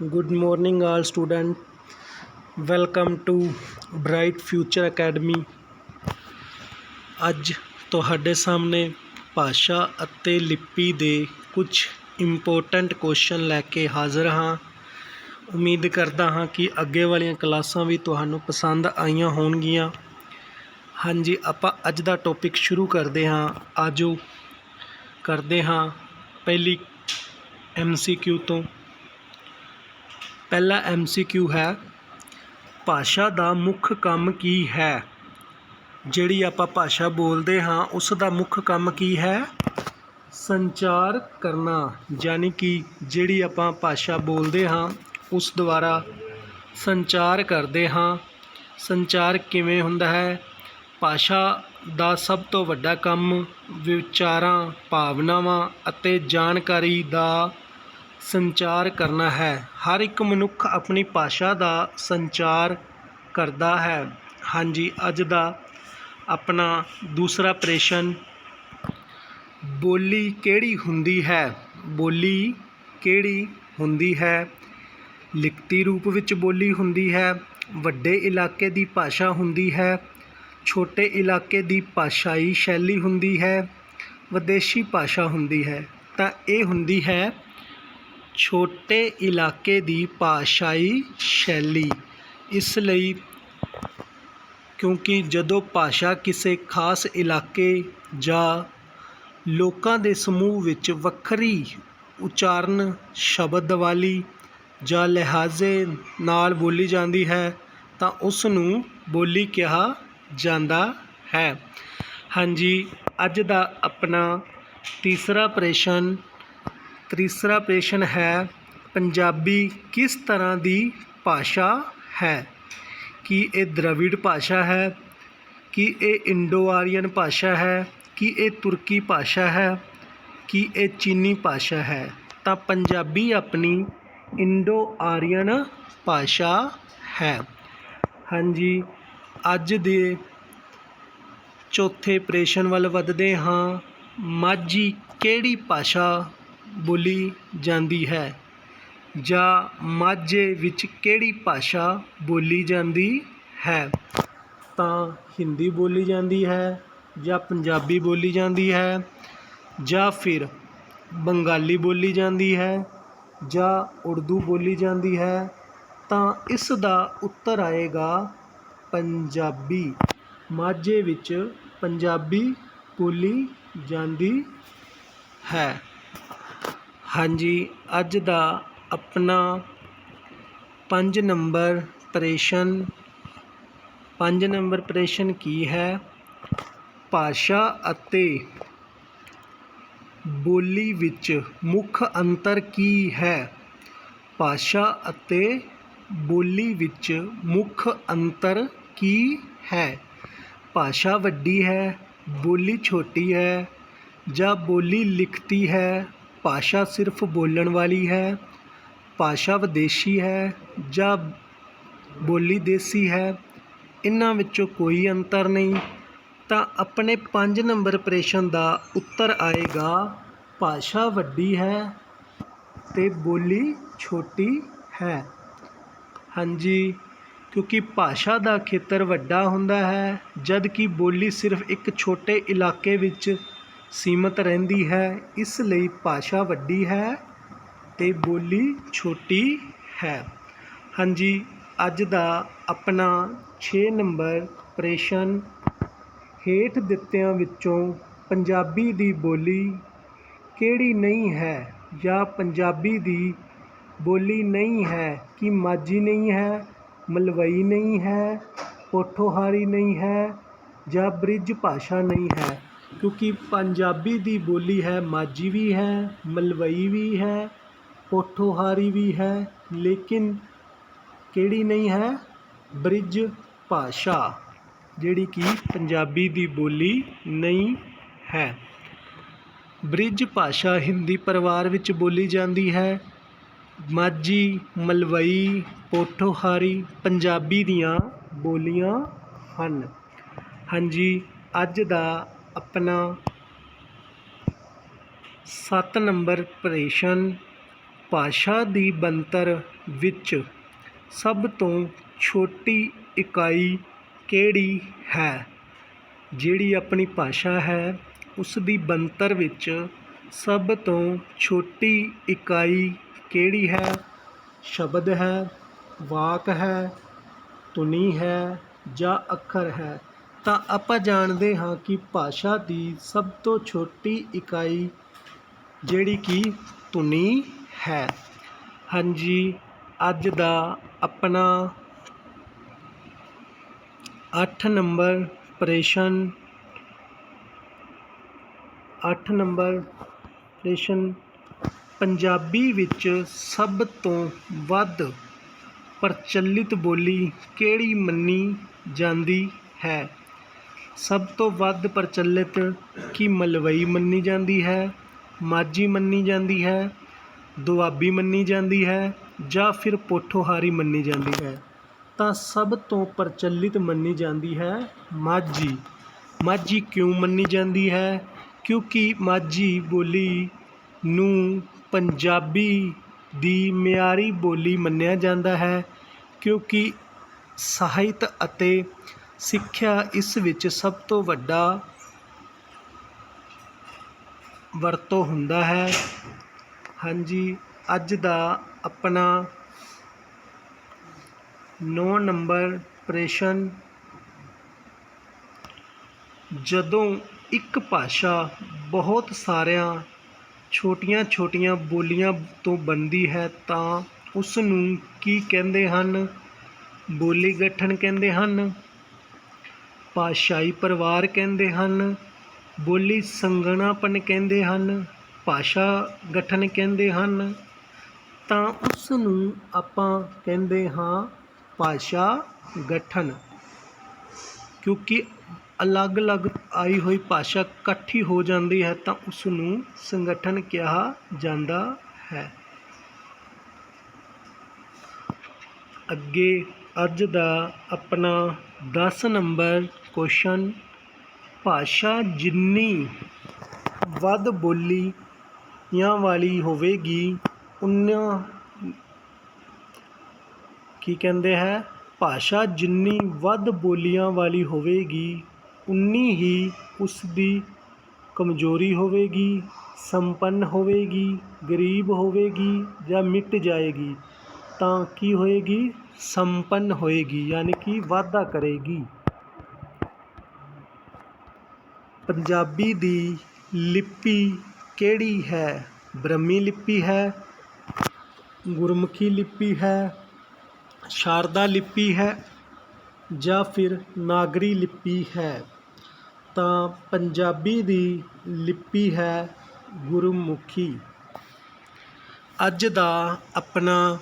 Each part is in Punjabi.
Good morning, all students. Welcome to Bright Future Academy. ਅੱਜ ਤੁਹਾਡੇ ਸਾਹਮਣੇ ਭਾਸ਼ਾ ਅਤੇ ਲਿਪੀ ਦੇ ਕੁਝ ਇੰਪੋਰਟੈਂਟ ਕੁਐਸਚਨ ਲੈ ਕੇ ਹਾਜ਼ਰ ਹਾਂ ਉਮੀਦ ਕਰਦਾ ਹਾਂ ਕਿ ਅੱਗੇ ਵਾਲੀਆਂ ਕਲਾਸਾਂ ਵੀ ਤੁਹਾਨੂੰ ਪਸੰਦ ਆਈਆਂ ਹੋਣਗੀਆਂ ਹਾਂਜੀ ਆਪਾਂ ਅੱਜ ਦਾ ਟੌਪਿਕ ਸ਼ੁਰੂ ਕਰਦੇ ਹਾਂ ਆਜੋ ਕਰਦੇ ਹਾਂ ਪਹਿਲੀ ਐਮਸੀਕਿਊ ਤੋਂ ਪਹਿਲਾ ਐੱਮ ਸੀ ਕਿਊ ਹੈ। ਭਾਸ਼ਾ ਦਾ ਮੁੱਖ ਕੰਮ ਕੀ ਹੈ? ਜਿਹੜੀ ਆਪਾਂ ਭਾਸ਼ਾ ਬੋਲਦੇ ਹਾਂ, ਉਸ ਦਾ ਮੁੱਖ ਕੰਮ ਕੀ ਹੈ? ਸੰਚਾਰ ਕਰਨਾ, ਯਾਨੀ ਕਿ ਜਿਹੜੀ ਆਪਾਂ ਭਾਸ਼ਾ ਬੋਲਦੇ ਹਾਂ, ਉਸ ਦੁਆਰਾ ਸੰਚਾਰ ਕਰਦੇ ਹਾਂ। ਸੰਚਾਰ ਕਿਵੇਂ ਹੁੰਦਾ ਹੈ? ਭਾਸ਼ਾ ਦਾ ਸਭ ਤੋਂ ਵੱਡਾ ਕੰਮ ਵਿਚਾਰਾਂ, ਭਾਵਨਾਵਾਂ ਅਤੇ ਜਾਣਕਾਰੀ ਦਾ ਸੰਚਾਰ ਕਰਨਾ ਹੈ। ਹਰ ਇੱਕ ਮਨੁੱਖ ਆਪਣੀ ਭਾਸ਼ਾ ਦਾ ਸੰਚਾਰ ਕਰਦਾ ਹੈ। ਹਾਂਜੀ, ਅੱਜ ਦਾ ਆਪਣਾ ਦੂਸਰਾ ਪ੍ਰਸ਼ਨ, ਬੋਲੀ ਕਿਹੜੀ ਹੁੰਦੀ ਹੈ? ਬੋਲੀ ਕਿਹੜੀ ਹੁੰਦੀ ਹੈ? ਲਿਖਤੀ ਰੂਪ ਵਿੱਚ ਬੋਲੀ ਹੁੰਦੀ ਹੈ, ਵੱਡੇ ਇਲਾਕੇ ਦੀ ਭਾਸ਼ਾ ਹੁੰਦੀ ਹੈ, ਛੋਟੇ ਇਲਾਕੇ ਦੀ ਭਾਸ਼ਾਈ ਸ਼ੈਲੀ ਹੁੰਦੀ ਹੈ, ਵਿਦੇਸ਼ੀ ਭਾਸ਼ਾ ਹੁੰਦੀ ਹੈ। ਤਾਂ ਇਹ ਹੁੰਦੀ ਹੈ ਛੋਟੇ ਇਲਾਕੇ ਦੀ ਭਾਸ਼ਾਈ ਸ਼ੈਲੀ। ਇਸ ਲਈ ਕਿਉਂਕਿ ਜਦੋਂ ਭਾਸ਼ਾ ਕਿਸੇ ਖਾਸ ਇਲਾਕੇ ਜਾਂ ਲੋਕਾਂ ਦੇ ਸਮੂਹ ਵਿੱਚ ਵੱਖਰੀ ਉਚਾਰਨ, ਸ਼ਬਦ ਵਾਲੀ ਜਾਂ ਲਹਿਜ਼ੇ ਨਾਲ ਬੋਲੀ ਜਾਂਦੀ ਹੈ, ਤਾਂ ਉਸ ਨੂੰ ਬੋਲੀ ਕਿਹਾ ਜਾਂਦਾ ਹੈ। ਹਾਂਜੀ, ਅੱਜ ਦਾ ਆਪਣਾ ਤੀਸਰਾ ਪ੍ਰਸ਼ਨ ਤੀਸਰਾ ਪ੍ਰਸ਼ਨ ਹੈ, ਪੰਜਾਬੀ ਕਿਸ ਤਰ੍ਹਾਂ ਦੀ ਭਾਸ਼ਾ ਹੈ? ਕੀ ਇਹ ਦ੍ਰਵਿੜ ਭਾਸ਼ਾ ਹੈ? ਕੀ ਇਹ ਇੰਡੋ ਆਰੀਅਨ ਭਾਸ਼ਾ ਹੈ? ਕੀ ਇਹ ਤੁਰਕੀ ਭਾਸ਼ਾ ਹੈ? ਕੀ ਇਹ ਚੀਨੀ ਭਾਸ਼ਾ ਹੈ? ਤਾਂ ਪੰਜਾਬੀ ਆਪਣੀ ਇੰਡੋ ਆਰੀਅਨ ਭਾਸ਼ਾ ਹੈ। ਹਾਂਜੀ, ਅੱਜ ਦੇ ਚੌਥੇ ਪ੍ਰਸ਼ਨ ਵੱਲ ਵੱਧਦੇ ਹਾਂ। ਮਾਝੀ ਕਿਹੜੀ ਭਾਸ਼ਾ ਬੋਲੀ ਜਾਂਦੀ ਹੈ ਜਾਂ ਮਾਝੇ ਵਿੱਚ ਕਿਹੜੀ ਭਾਸ਼ਾ ਬੋਲੀ ਜਾਂਦੀ ਹੈ? ਤਾਂ ਹਿੰਦੀ ਬੋਲੀ ਜਾਂਦੀ ਹੈ ਜਾਂ ਪੰਜਾਬੀ ਬੋਲੀ ਜਾਂਦੀ ਹੈ ਜਾਂ ਫਿਰ ਬੰਗਾਲੀ ਬੋਲੀ ਜਾਂਦੀ ਹੈ ਜਾਂ ਉਰਦੂ ਬੋਲੀ ਜਾਂਦੀ ਹੈ? ਤਾਂ ਇਸ ਦਾ ਉੱਤਰ ਆਏਗਾ ਪੰਜਾਬੀ। ਮਾਝੇ ਵਿੱਚ ਪੰਜਾਬੀ ਬੋਲੀ ਜਾਂਦੀ ਹੈ। ਹਾਂਜੀ, ਅੱਜ ਦਾ ਆਪਣਾ ਪੰਜ ਨੰਬਰ ਪ੍ਰਸ਼ਨ। ਪੰਜ ਨੰਬਰ ਪ੍ਰਸ਼ਨ ਕੀ ਹੈ? ਭਾਸ਼ਾ ਅਤੇ ਬੋਲੀ ਵਿੱਚ ਮੁੱਖ ਅੰਤਰ ਕੀ ਹੈ? ਭਾਸ਼ਾ ਅਤੇ ਬੋਲੀ ਵਿੱਚ ਮੁੱਖ ਅੰਤਰ ਕੀ ਹੈ? ਭਾਸ਼ਾ ਵੱਡੀ ਹੈ, ਬੋਲੀ ਛੋਟੀ ਹੈ ਜਾਂ ਬੋਲੀ ਲਿਖਤੀ ਹੈ? ਭਾਸ਼ਾ ਸਿਰਫ ਬੋਲਣ ਵਾਲੀ ਹੈ, ਭਾਸ਼ਾ ਵਿਦੇਸ਼ੀ ਹੈ ਜਾਂ ਬੋਲੀ ਦੇਸੀ ਹੈ, ਇਹਨਾਂ ਵਿੱਚੋਂ ਕੋਈ ਅੰਤਰ ਨਹੀਂ। ਤਾਂ ਆਪਣੇ ਪੰਜ ਨੰਬਰ ਪ੍ਰਸ਼ਨ ਦਾ ਉੱਤਰ ਆਏਗਾ, ਭਾਸ਼ਾ ਵੱਡੀ ਹੈ ਅਤੇ ਬੋਲੀ ਛੋਟੀ ਹੈ। ਹਾਂਜੀ, ਕਿਉਂਕਿ ਭਾਸ਼ਾ ਦਾ ਖੇਤਰ ਵੱਡਾ ਹੁੰਦਾ ਹੈ ਜਦ ਕਿ ਬੋਲੀ ਸਿਰਫ ਇੱਕ ਛੋਟੇ ਇਲਾਕੇ ਵਿੱਚ ਸੀਮਤ ਰਹਿੰਦੀ ਹੈ, ਇਸ ਲਈ ਭਾਸ਼ਾ ਵੱਡੀ ਹੈ ਅਤੇ ਬੋਲੀ ਛੋਟੀ ਹੈ। ਹਾਂਜੀ, ਅੱਜ ਦਾ ਆਪਣਾ 6 ਨੰਬਰ ਪ੍ਰਸ਼ਨ ਹੇਠ ਦਿੱਤਿਆਂ ਵਿੱਚੋਂ ਪੰਜਾਬੀ ਦੀ ਬੋਲੀ ਕਿਹੜੀ ਨਹੀਂ ਹੈ ਜਾਂ ਪੰਜਾਬੀ ਦੀ ਬੋਲੀ ਨਹੀਂ ਹੈ ਕਿ ਮਾਝੀ ਨਹੀਂ ਹੈ, ਮਲਵਈ ਨਹੀਂ ਹੈ ਪੋਠੋਹਾਰੀ ਨਹੀਂ ਹੈ ਜਾਂ ਬ੍ਰਿਜ ਭਾਸ਼ਾ ਨਹੀਂ ਹੈ? ਕਿਉਂਕਿ ਪੰਜਾਬੀ ਦੀ ਬੋਲੀ ਹੈ, ਮਾਝੀ ਵੀ ਹੈ, ਮਲਵਈ ਵੀ ਹੈ, ਪੋਠੋਹਾਰੀ ਵੀ ਹੈ, ਲੇਕਿਨ ਕਿਹੜੀ ਨਹੀਂ ਹੈ? ਬ੍ਰਿਜ ਭਾਸ਼ਾ, ਜਿਹੜੀ ਕਿ ਪੰਜਾਬੀ ਦੀ ਬੋਲੀ ਨਹੀਂ ਹੈ। ਬ੍ਰਿਜ ਭਾਸ਼ਾ ਹਿੰਦੀ ਪਰਿਵਾਰ ਵਿੱਚ ਬੋਲੀ ਜਾਂਦੀ ਹੈ। ਮਾਝੀ, ਮਲਵਈ, ਪੋਠੋਹਾਰੀ ਪੰਜਾਬੀ ਦੀਆਂ ਬੋਲੀਆਂ ਹਨ। ਹਾਂਜੀ, ਅੱਜ ਦਾ ਆਪਣਾ 7 ਨੰਬਰ ਪ੍ਰਸ਼ਨ ਭਾਸ਼ਾ ਦੀ ਬਣਤਰ ਵਿੱਚ ਸਭ ਤੋਂ ਛੋਟੀ ਇਕਾਈ ਕਿਹੜੀ ਹੈ? ਜਿਹੜੀ ਆਪਣੀ ਭਾਸ਼ਾ ਹੈ, ਉਸ ਦੀ ਬਣਤਰ ਵਿੱਚ ਸਭ ਤੋਂ ਛੋਟੀ ਇਕਾਈ ਕਿਹੜੀ ਹੈ? ਸ਼ਬਦ ਹੈ, ਵਾਕ ਹੈ, ਧੁਨੀ ਹੈ ਜਾਂ ਅੱਖਰ ਹੈ। ਤਾਂ ਆਪਾਂ ਜਾਣਦੇ ਹਾਂ ਕਿ ਭਾਸ਼ਾ ਦੀ ਸਭ ਤੋਂ ਛੋਟੀ ਇਕਾਈ ਜਿਹੜੀ ਕਿ ਧੁਨੀ ਹੈ। ਹਾਂਜੀ, ਅੱਜ ਦਾ ਆਪਣਾ 8 ਨੰਬਰ ਪ੍ਰਸ਼ਨ 8 ਨੰਬਰ ਪ੍ਰਸ਼ਨ ਪੰਜਾਬੀ ਵਿੱਚ ਸਭ ਤੋਂ ਵੱਧ ਪ੍ਰਚਲਿਤ ਬੋਲੀ ਕਿਹੜੀ ਮੰਨੀ ਜਾਂਦੀ ਹੈ? ਸਭ ਤੋਂ ਵੱਧ ਪ੍ਰਚਲਿਤ ਕੀ ਮਲਵਈ ਮੰਨੀ ਜਾਂਦੀ ਹੈ? ਮਾਝੀ ਮੰਨੀ ਜਾਂਦੀ ਹੈ? ਦੁਆਬੀ ਮੰਨੀ ਜਾਂਦੀ ਹੈ? ਜਾਂ ਫਿਰ ਪੋਠੋਹਾਰੀ ਮੰਨੀ ਜਾਂਦੀ ਹੈ? ਤਾਂ ਸਭ ਤੋਂ ਪ੍ਰਚਲਿਤ ਮੰਨੀ ਜਾਂਦੀ ਹੈ ਮਾਝੀ। ਮਾਝੀ ਕਿਉਂ ਮੰਨੀ ਜਾਂਦੀ ਹੈ? ਕਿਉਂਕਿ ਮਾਝੀ ਬੋਲੀ ਨੂੰ ਪੰਜਾਬੀ ਦੀ ਮਿਆਰੀ ਬੋਲੀ ਮੰਨਿਆ ਜਾਂਦਾ ਹੈ। ਕਿਉਂਕਿ ਸਾਹਿਤ ਅਤੇ ਸਿੱਖਿਆ ਇਸ ਵਿੱਚ ਸਭ ਤੋਂ ਵੱਡਾ ਵਰਤੋਂ ਹੁੰਦਾ ਹੈ। ਹਾਂਜੀ, ਅੱਜ ਦਾ ਆਪਣਾ ਨੌ ਨੰਬਰ ਪ੍ਰਸ਼ਨ। ਜਦੋਂ ਇੱਕ ਭਾਸ਼ਾ ਬਹੁਤ ਸਾਰਿਆਂ ਛੋਟੀਆਂ-ਛੋਟੀਆਂ ਬੋਲੀਆਂ ਤੋਂ ਬਣਦੀ ਹੈ ਤਾਂ ਉਸ ਨੂੰ ਕੀ ਕਹਿੰਦੇ ਹਨ? ਬੋਲੀ ਗਠਨ ਕਹਿੰਦੇ ਹਨ? ਭਾਸ਼ਾਈ ਪਰਿਵਾਰ ਕਹਿੰਦੇ ਹਨ, ਬੋਲੀ ਸੰਗਣਾਪਨ ਕਹਿੰਦੇ ਹਨ, ਭਾਸ਼ਾ ਗਠਨ ਕਹਿੰਦੇ ਹਨ। ਤਾਂ ਉਸ ਨੂੰ ਆਪਾਂ ਕਹਿੰਦੇ ਹਾਂ ਭਾਸ਼ਾ ਗਠਨ, ਕਿਉਂਕਿ ਅਲੱਗ-ਅਲੱਗ ਆਈ ਹੋਈ ਭਾਸ਼ਾ ਇਕੱਠੀ ਹੋ ਜਾਂਦੀ ਹੈ ਤਾਂ ਉਸ ਨੂੰ ਸੰਗਠਨ ਕਿਹਾ ਜਾਂਦਾ ਹੈ। ਅੱਗੇ ਅੱਜ ਦਾ ਆਪਣਾ 10 ਨੰਬਰ ਕੁਐਸਚਨ ਭਾਸ਼ਾ ਜਿੰਨੀ ਵੱਧ ਬੋਲੀਆਂ ਵਾਲੀ ਹੋਵੇਗੀ, ਉਨਾ ਕੀ ਕਹਿੰਦੇ ਹੈ? ਭਾਸ਼ਾ ਜਿੰਨੀ ਵੱਧ ਬੋਲੀਆਂ ਵਾਲੀ ਹੋਵੇਗੀ, ਉਨੀ ਹੀ ਉਸ ਦੀ ਕਮਜ਼ੋਰੀ ਹੋਵੇਗੀ, ਸੰਪੰਨ ਹੋਵੇਗੀ, ਗਰੀਬ ਹੋਵੇਗੀ ਜਾਂ ਮਿਟ ਜਾਏਗੀ। ਤਾਂ ਕੀ ਹੋਏਗੀ? ਸੰਪੰਨ ਹੋਏਗੀ, ਯਾਨੀ ਕਿ ਵਾਧਾ ਕਰੇਗੀ। ਪੰਜਾਬੀ ਦੀ ਲਿਪੀ ਕਿਹੜੀ ਹੈ? ਬ੍ਰਹਮੀ ਲਿਪੀ ਹੈ, ਗੁਰਮੁਖੀ ਲਿਪੀ ਹੈ, ਸ਼ਾਰਦਾ ਲਿਪੀ ਹੈ ਜਾਂ ਫਿਰ ਨਾਗਰੀ ਲਿਪੀ ਹੈ? ਤਾਂ ਪੰਜਾਬੀ ਦੀ ਲਿਪੀ ਹੈ ਗੁਰਮੁਖੀ। ਅੱਜ ਦਾ ਆਪਣਾ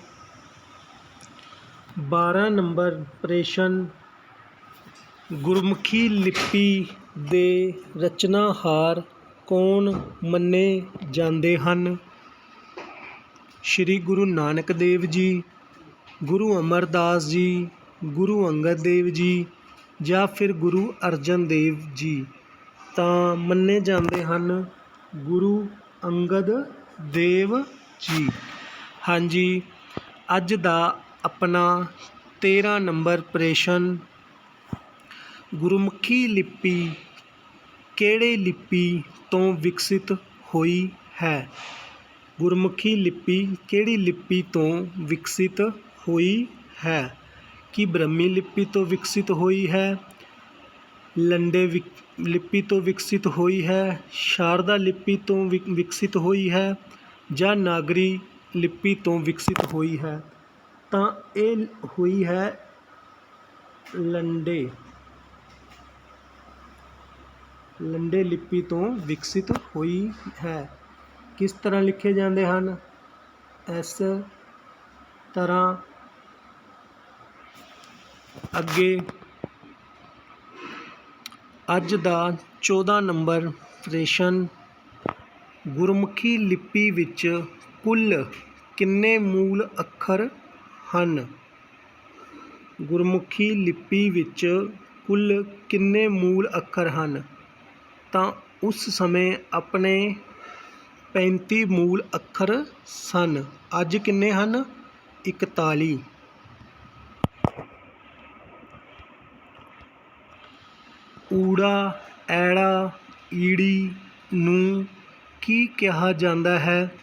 12 ਨੰਬਰ ਪ੍ਰਸ਼ਨ, ਗੁਰਮੁਖੀ ਲਿਪੀ ਦੇ ਰਚਨਾਹਾਰ ਕੌਣ ਮੰਨੇ ਜਾਂਦੇ ਹਨ? ਸ੍ਰੀ ਗੁਰੂ ਨਾਨਕ ਦੇਵ ਜੀ, ਗੁਰੂ ਅਮਰਦਾਸ ਜੀ, ਗੁਰੂ ਅੰਗਦ ਦੇਵ ਜੀ ਜਾਂ ਫਿਰ ਗੁਰੂ ਅਰਜਨ ਦੇਵ ਜੀ ਤਾਂ ਮੰਨੇ ਜਾਂਦੇ ਹਨ ਗੁਰੂ ਅੰਗਦ ਦੇਵ ਜੀ। ਹਾਂਜੀ, ਅੱਜ ਦਾ ਆਪਣਾ 13 ਨੰਬਰ ਪ੍ਰਸ਼ਨ ਗੁਰਮੁਖੀ ਲਿਪੀ ਕਿਹੜੇ ਲਿਪੀ ਤੋਂ ਵਿਕਸਿਤ ਹੋਈ ਹੈ? ਗੁਰਮੁਖੀ ਲਿਪੀ ਕਿਹੜੀ ਲਿਪੀ ਤੋਂ ਵਿਕਸਿਤ ਹੋਈ ਹੈ? ਕੀ ਬ੍ਰਹਮੀ ਲਿਪੀ ਤੋਂ ਵਿਕਸਿਤ ਹੋਈ ਹੈ? ਲੰਡੇ ਵਿਕ- ਲਿਪੀ ਤੋਂ ਵਿਕਸਿਤ ਹੋਈ ਹੈ? ਸ਼ਾਰਦਾ ਲਿਪੀ ਤੋਂ ਵਿਕ- ਵਿਕਸਿਤ ਹੋਈ ਹੈ? ਜਾਂ ਨਾਗਰੀ ਲਿਪੀ ਤੋਂ ਵਿਕਸਿਤ ਹੋਈ ਹੈ? ਤਾਂ ਇਹ ਹੋਈ ਹੈ ਲੰਡੇ। ਲੰਡੇ ਲਿਪੀ ਤੋਂ ਵਿਕਸਿਤ ਹੋਈ ਹੈ। ਕਿਸ ਤਰ੍ਹਾਂ ਲਿਖੇ ਜਾਂਦੇ ਹਨ? ਇਸ ਤਰ੍ਹਾਂ ਅੱਗੇ। ਅੱਜ ਦਾ 14 ਨੰਬਰ ਪ੍ਰਸ਼ਨ। ਗੁਰਮੁਖੀ ਲਿਪੀ ਵਿੱਚ ਕੁੱਲ ਕਿੰਨੇ ਮੂਲ ਅੱਖਰ ਹਨ? ਗੁਰਮੁਖੀ ਲਿਪੀ ਵਿੱਚ ਕੁੱਲ ਕਿੰਨੇ ਮੂਲ ਅੱਖਰ ਹਨ? ਤਾਂ ਉਸ ਸਮੇਂ ਆਪਣੇ 35 ਮੂਲ ਅੱਖਰ ਸਨ। ਅੱਜ ਕਿੰਨੇ ਹਨ? 41 ਊੜਾ, ਐੜਾ, ਈੜੀ ਨੂੰ ਕੀ ਕਿਹਾ ਜਾਂਦਾ ਹੈ?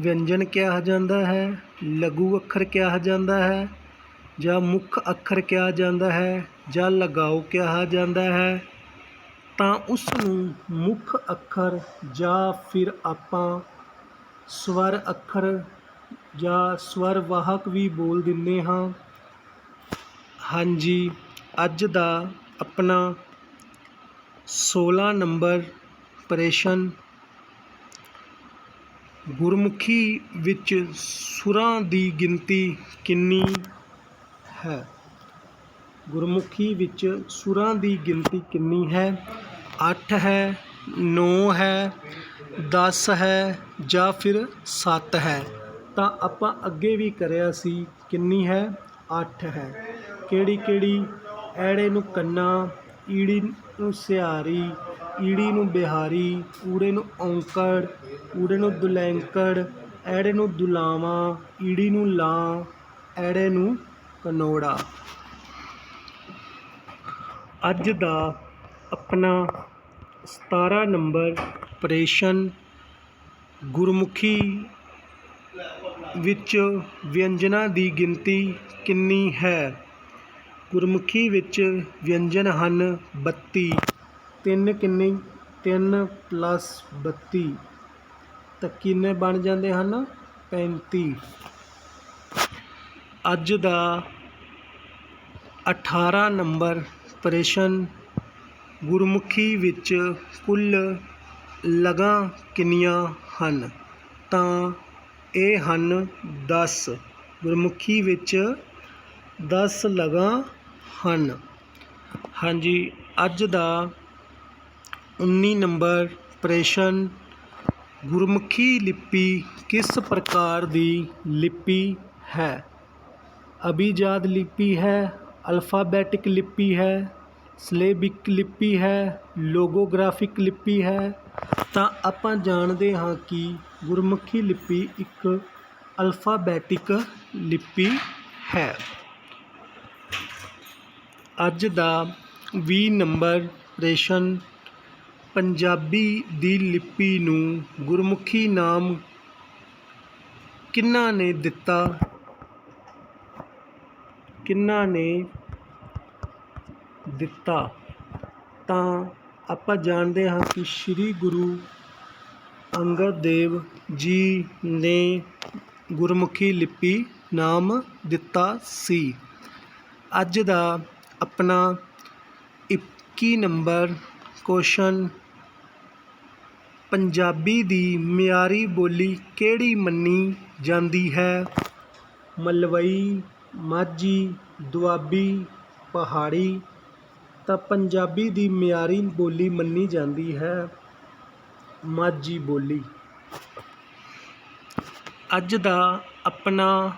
ਵਿਅੰਜਨ ਕਿਹਾ ਜਾਂਦਾ ਹੈ, ਲਘੂ ਅੱਖਰ ਕਿਹਾ ਜਾਂਦਾ ਹੈ, ਜਾਂ ਮੁੱਖ ਅੱਖਰ ਕਿਹਾ ਜਾਂਦਾ ਹੈ, ਜਾਂ ਲਗਾਓ ਕਿਹਾ ਜਾਂਦਾ ਹੈ? ਤਾਂ ਉਸ ਨੂੰ ਮੁੱਖ ਅੱਖਰ ਜਾਂ ਫਿਰ ਆਪਾਂ ਸਵਰ ਅੱਖਰ ਜਾਂ ਸਵਰ ਵਾਹਕ ਵੀ ਬੋਲ ਦਿੰਦੇ ਹਾਂ। ਹਾਂਜੀ, ਅੱਜ ਦਾ ਆਪਣਾ 16 ਨੰਬਰ ਪ੍ਰਸ਼ਨ ਗੁਰਮੁਖੀ ਵਿੱਚ ਸੁਰਾਂ ਦੀ ਗਿਣਤੀ ਕਿੰਨੀ ਹੈ? ਗੁਰਮੁਖੀ ਵਿੱਚ ਸੁਰਾਂ ਦੀ ਗਿਣਤੀ ਕਿੰਨੀ ਹੈ? ਅੱਠ ਹੈ 9 ਹੈ, ਦਸ ਹੈ ਜਾਂ ਫਿਰ ਸੱਤ ਹੈ। ਤਾਂ ਆਪਾਂ ਅੱਗੇ ਵੀ ਕਰਿਆ ਸੀ ਕਿੰਨੀ ਹੈ? ਅੱਠ ਹੈ। ਕਿਹੜੀ ਕਿਹੜੀ? ਐੜੇ ਨੂੰ ਕੰਨਾ, ਈੜੀ ਨੂੰ ਸਿਹਾਰੀ, ਈੜੀ ਨੂੰ ਬਿਹਾਰੀ, ਊੜੇ ਨੂੰ ਔਂਕੜ, ਊੜੇ ਨੂੰ ਦੁਲੈਂਕੜ, ਐੜੇ ਨੂੰ ਦੁਲਾਵਾਂ, ਈੜੀ ਨੂੰ ਲਾਂ, ਐੜੇ ਨੂੰ ਕਨੋੜਾ। ਅੱਜ ਦਾ ਆਪਣਾ 17 ਨੰਬਰ ਪ੍ਰੇਸ਼ਨ ਗੁਰਮੁਖੀ ਵਿੱਚ ਵਿਅੰਜਨਾਂ ਦੀ ਗਿਣਤੀ ਕਿੰਨੀ ਹੈ? ਗੁਰਮੁਖੀ ਵਿੱਚ ਵਿਅੰਜਨ ਹਨ 32 ਤਿੰਨ ਕਿੰਨੇ? ਤਿੰਨ ਪਲੱਸ 32 ਤਾਂ ਕਿੰਨੇ ਬਣ ਜਾਂਦੇ ਹਨ 35 ਅੱਜ ਦਾ 18 ਨੰਬਰ ਪ੍ਰਸ਼ਨ ਗੁਰਮੁਖੀ ਵਿੱਚ ਕੁੱਲ ਲਗਾਂ ਕਿੰਨੀਆਂ ਹਨ? ਤਾਂ ਇਹ ਹਨ ਦਸ। ਗੁਰਮੁਖੀ ਵਿੱਚ ਦਸ ਲਗਾਂ ਹਨ। ਹਾਂਜੀ, ਅੱਜ ਦਾ 19 ਨੰਬਰ ਪ੍ਰਸ਼ਨ, ਗੁਰਮੁਖੀ ਲਿਪੀ ਕਿਸ ਪ੍ਰਕਾਰ ਦੀ ਲਿਪੀ ਹੈ? ਅਭਿਜਾਤ ਲਿਪੀ ਹੈ, ਅਲਫਾਬੈਟਿਕ ਲਿਪੀ ਹੈ ਸਿਲੇਬਿਕ ਲਿਪੀ ਹੈ, ਲੋਗੋਗ੍ਰਾਫਿਕ ਲਿਪੀ ਹੈ। ਤਾਂ ਆਪਾਂ ਜਾਣਦੇ ਹਾਂ ਕਿ ਗੁਰਮੁਖੀ ਲਿਪੀ ਇੱਕ ਅਲਫਾਬੈਟਿਕ ਲਿਪੀ ਹੈ। ਅੱਜ ਦਾ 20 ਨੰਬਰ ਪ੍ਰਸ਼ਨ ਪੰਜਾਬੀ ਦੀ ਲਿਪੀ ਨੂੰ ਗੁਰਮੁਖੀ ਨਾਮ ਕਿਹਨਾਂ ਨੇ ਦਿੱਤਾ? ਕਿੰਨਾ ਨੇ ਦਿੱਤਾ। ਤਾਂ ਆਪਾਂ ਜਾਣਦੇ ਹਾਂ ਕਿ ਸ੍ਰੀ ਗੁਰੂ ਅੰਗਦ ਦੇਵ ਜੀ ਨੇ ਗੁਰਮੁਖੀ ਲਿਪੀ ਨਾਮ ਦਿੱਤਾ ਸੀ। ਅੱਜ ਦਾ ਆਪਣਾ 21 ਨੰਬਰ ਕੁਐਸਚਨ ਪੰਜਾਬੀ ਦੀ ਮਿਆਰੀ ਬੋਲੀ ਕਿਹੜੀ ਮੰਨੀ ਜਾਂਦੀ ਹੈ? ਮਲਵਈ, ਮਾਝੀ, ਦੁਆਬੀ, ਪਹਾੜੀ ਤਾਂ ਪੰਜਾਬੀ ਦੀ ਮਿਆਰੀ ਬੋਲੀ ਮੰਨੀ ਜਾਂਦੀ ਹੈ। ਮਾਝੀ ਬੋਲੀ। ਅੱਜ ਦਾ ਆਪਣਾ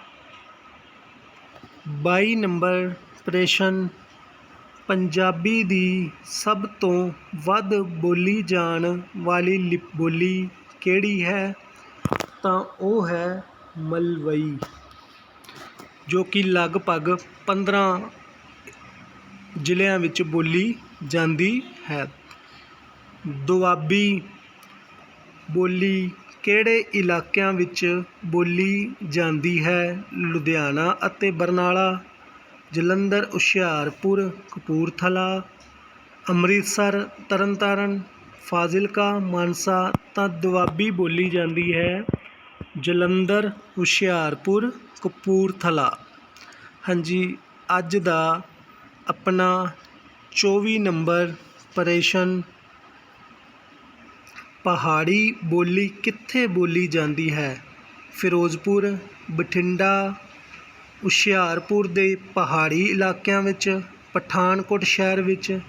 22 ਨੰਬਰ ਪ੍ਰਸ਼ਨ, ਪੰਜਾਬੀ ਦੀ ਸਭ ਤੋਂ ਵੱਧ ਬੋਲੀ ਜਾਣ ਵਾਲੀ ਲਿਪ ਬੋਲੀ ਕਿਹੜੀ ਹੈ? ਤਾਂ ਉਹ ਹੈ ਮਲਵਈ, ਜੋ ਕਿ ਲਗਭਗ 15 ਜ਼ਿਲ੍ਹਿਆਂ ਵਿੱਚ ਬੋਲੀ ਜਾਂਦੀ ਹੈ। ਦੁਆਬੀ ਬੋਲੀ ਕਿਹੜੇ ਇਲਾਕਿਆਂ ਵਿੱਚ ਬੋਲੀ ਜਾਂਦੀ ਹੈ? ਲੁਧਿਆਣਾ ਅਤੇ ਬਰਨਾਲਾ, ਜਲੰਧਰ, ਹੁਸ਼ਿਆਰਪੁਰ, ਕਪੂਰਥਲਾ, ਅੰਮ੍ਰਿਤਸਰ, ਤਰਨਤਾਰਨ, ਫਾਜ਼ਿਲਕਾ, ਮਾਨਸਾ ਤਾਂ ਦੁਆਬੀ ਬੋਲੀ ਜਾਂਦੀ ਹੈ। ਜਲੰਧਰ, ਹੁਸ਼ਿਆਰਪੁਰ, ਕਪੂਰਥਲਾ। ਹਾਂਜੀ, ਅੱਜ ਦਾ ਆਪਣਾ 24 ਨੰਬਰ ਪ੍ਰਸ਼ਨ ਪਹਾੜੀ ਬੋਲੀ ਕਿੱਥੇ ਬੋਲੀ ਜਾਂਦੀ ਹੈ? ਫਿਰੋਜ਼ਪੁਰ, ਬਠਿੰਡਾ, ਹੁਸ਼ਿਆਰਪੁਰ ਦੇ ਪਹਾੜੀ ਇਲਾਕਿਆਂ ਵਿੱਚ, ਪਠਾਨਕੋਟ ਸ਼ਹਿਰ ਵਿੱਚ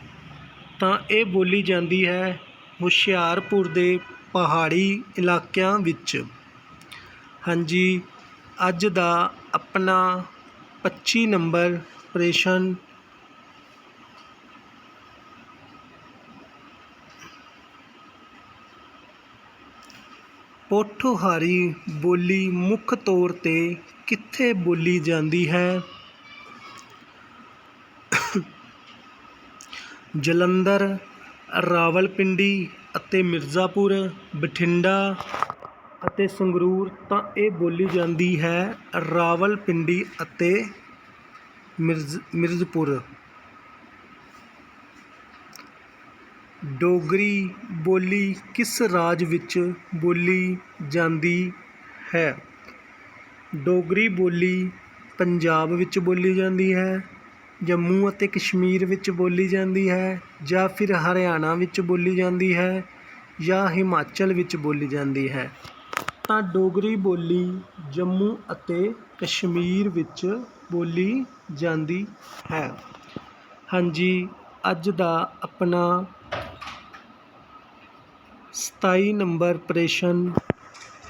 ਤਾਂ ਇਹ ਬੋਲੀ ਜਾਂਦੀ ਹੈ ਹੁਸ਼ਿਆਰਪੁਰ ਦੇ ਪਹਾੜੀ ਇਲਾਕਿਆਂ ਵਿੱਚ। ਹਾਂਜੀ, ਅੱਜ ਦਾ ਆਪਣਾ 25 ਨੰਬਰ ਪ੍ਰਸ਼ਨ ਪੋਠੋਹਾਰੀ ਬੋਲੀ ਮੁੱਖ ਤੌਰ 'ਤੇ ਕਿੱਥੇ ਬੋਲੀ ਜਾਂਦੀ ਹੈ? ਜਲੰਧਰ, ਰਾਵਲਪਿੰਡੀ ਅਤੇ ਮਿਰਜ਼ਾਪੁਰ, ਬਠਿੰਡਾ ਅਤੇ ਸੰਗਰੂਰ ਤਾਂ ਇਹ ਬੋਲੀ ਜਾਂਦੀ ਹੈ ਰਾਵਲਪਿੰਡੀ ਅਤੇ ਮਿਰਜ਼, ਮਿਰਜ਼ਪੁਰ। ਡੋਗਰੀ ਬੋਲੀ ਕਿਸ ਰਾਜ ਵਿੱਚ ਬੋਲੀ ਜਾਂਦੀ ਹੈ? ਡੋਗਰੀ ਬੋਲੀ ਪੰਜਾਬ ਵਿੱਚ ਬੋਲੀ ਜਾਂਦੀ ਹੈ, ਜੰਮੂ ਅਤੇ ਕਸ਼ਮੀਰ ਵਿੱਚ ਬੋਲੀ ਜਾਂਦੀ ਹੈ, ਜਾਂ ਫਿਰ ਹਰਿਆਣਾ ਵਿੱਚ ਬੋਲੀ ਜਾਂਦੀ ਹੈ, ਜਾਂ ਹਿਮਾਚਲ ਵਿੱਚ ਬੋਲੀ ਜਾਂਦੀ ਹੈ? ਤਾਂ ਡੋਗਰੀ ਬੋਲੀ ਜੰਮੂ ਅਤੇ ਕਸ਼ਮੀਰ ਵਿੱਚ ਬੋਲੀ ਜਾਂਦੀ ਹੈ। ਹਾਂਜੀ, ਅੱਜ ਦਾ ਆਪਣਾ 27 ਨੰਬਰ ਪ੍ਰਸ਼ਨ,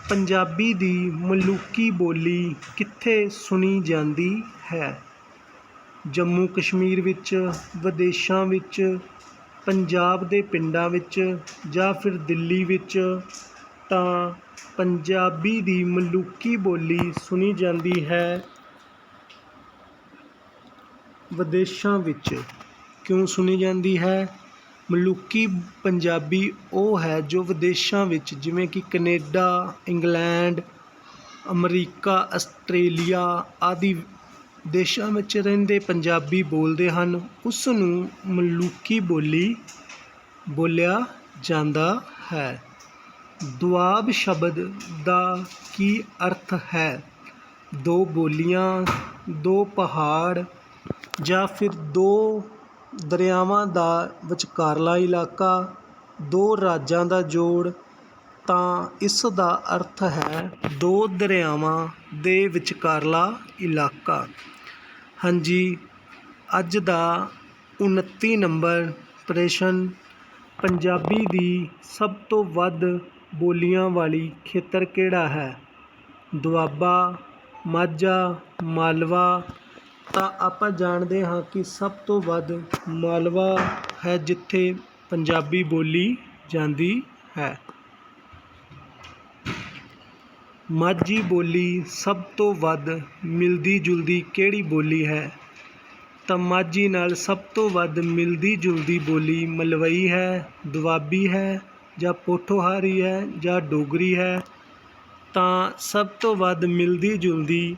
ਪੰਜਾਬੀ ਦੀ ਮਲੂਕੀ ਬੋਲੀ ਕਿੱਥੇ ਸੁਣੀ ਜਾਂਦੀ ਹੈ? ਜੰਮੂ ਕਸ਼ਮੀਰ ਵਿੱਚ, ਵਿਦੇਸ਼ਾਂ ਵਿੱਚ, ਪੰਜਾਬ ਦੇ ਪਿੰਡਾਂ ਵਿੱਚ ਜਾਂ ਫਿਰ ਦਿੱਲੀ ਵਿੱਚ? ਤਾਂ ਪੰਜਾਬੀ ਦੀ ਮਲੂਕੀ ਬੋਲੀ ਸੁਣੀ ਜਾਂਦੀ ਹੈ ਵਿਦੇਸ਼ਾਂ ਵਿੱਚ। ਕਿਉਂ ਸੁਣੀ ਜਾਂਦੀ ਹੈ? ਮਲੂਕੀ ਪੰਜਾਬੀ ਉਹ ਹੈ ਜੋ ਵਿਦੇਸ਼ਾਂ ਵਿੱਚ ਜਿਵੇਂ ਕਿ ਕਨੇਡਾ, ਇੰਗਲੈਂਡ, ਅਮਰੀਕਾ, ਆਸਟ੍ਰੇਲੀਆ ਆਦਿ ਦੇਸ਼ਾਂ ਵਿੱਚ ਰਹਿੰਦੇ ਪੰਜਾਬੀ ਬੋਲਦੇ ਹਨ। ਉਸ ਨੂੰ ਮਲੂਕੀ ਬੋਲੀ ਬੋਲਿਆ ਜਾਂਦਾ ਹੈ। ਦੁਆਬ ਸ਼ਬਦ ਦਾ ਕੀ ਅਰਥ ਹੈ? ਦੋ ਬੋਲੀਆਂ, ਦੋ ਪਹਾੜ ਜਾਂ ਫਿਰ ਦੋ ਦਰਿਆਵਾਂ ਦਾ ਵਿਚਕਾਰਲਾ ਇਲਾਕਾ, ਦੋ ਰਾਜਾਂ ਦਾ ਜੋੜ, ਤਾਂ ਇਸ ਦਾ ਅਰਥ ਹੈ ਦੋ ਦਰਿਆਵਾਂ ਦੇ ਵਿਚਕਾਰਲਾ ਇਲਾਕਾ। ਹਾਂਜੀ, ਅੱਜ ਦਾ 29 ਨੰਬਰ ਪ੍ਰਸ਼ਨ ਪੰਜਾਬੀ ਦੀ ਸਭ ਤੋਂ ਵੱਧ ਬੋਲੀਆਂ ਵਾਲੀ ਖੇਤਰ ਕਿਹੜਾ ਹੈ? ਦੁਆਬਾ, ਮਾਝਾ, ਮਾਲਵਾ ਤਾਂ ਆਪਾਂ ਜਾਣਦੇ ਹਾਂ ਕਿ ਸਭ ਤੋਂ ਵੱਧ ਮਾਲਵਾ ਹੈ ਜਿੱਥੇ ਪੰਜਾਬੀ ਬੋਲੀ ਜਾਂਦੀ ਹੈ। ਮਾਝੀ ਬੋਲੀ ਸਭ ਤੋਂ ਵੱਧ ਮਿਲਦੀ ਜੁਲਦੀ ਕਿਹੜੀ ਬੋਲੀ ਹੈ? ਤਾਂ ਮਾਝੀ ਨਾਲ ਸਭ ਤੋਂ ਵੱਧ ਮਿਲਦੀ ਜੁਲਦੀ ਬੋਲੀ ਮਲਵਈ ਹੈ, ਦੁਆਬੀ ਹੈ ਜਾਂ ਪੋਠੋਹਾਰੀ ਹੈ ਜਾਂ ਡੋਗਰੀ ਹੈ। ਤਾਂ ਸਭ ਤੋਂ ਵੱਧ ਮਿਲਦੀ ਜੁਲਦੀ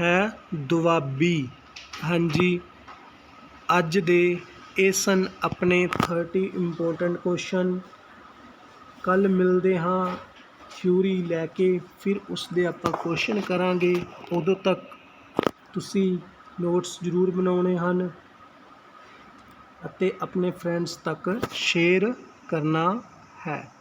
ਹੈ ਦੁਆਬੀ। ਹਾਂਜੀ, ਅੱਜ ਦੇ ਇਹ ਸਨ ਆਪਣੇ 30 ਇੰਪੋਰਟੈਂਟ ਕੁਐਸਚਨ ਕੱਲ ਮਿਲਦੇ ਹਾਂ ਥਿਊਰੀ ਲੈ ਕੇ, ਫਿਰ ਉਸ ਦੇ ਆਪਾਂ ਕੁਐਸਚਨ ਕਰਾਂਗੇ। ਉਦੋਂ ਤੱਕ ਤੁਸੀਂ ਨੋਟਸ ਜ਼ਰੂਰ ਬਣਾਉਣੇ ਹਨ ਅਤੇ ਆਪਣੇ ਫਰੈਂਡਸ ਤੱਕ ਸ਼ੇਅਰ ਕਰਨਾ ਹੈ।